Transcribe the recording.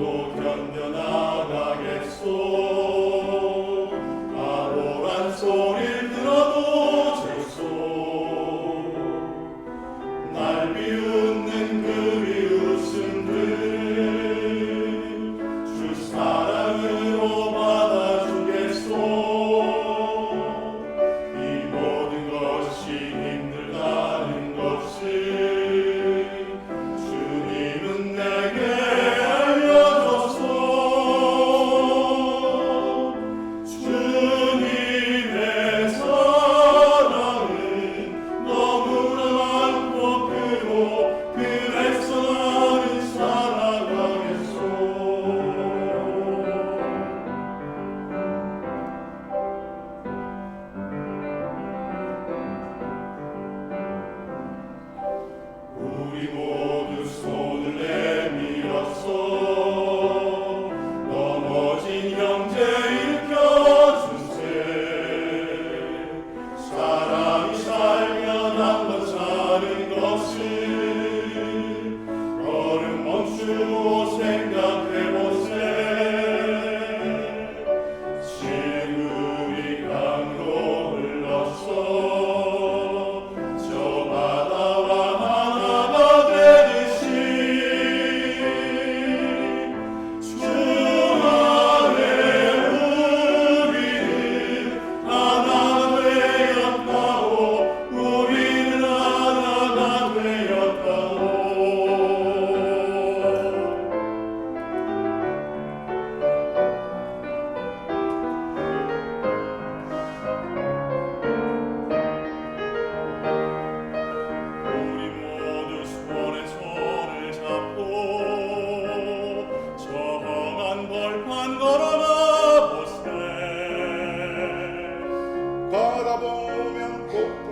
또 견뎌나가겠소. 아로란 소리를 들어도 주소. 날 비우 corpo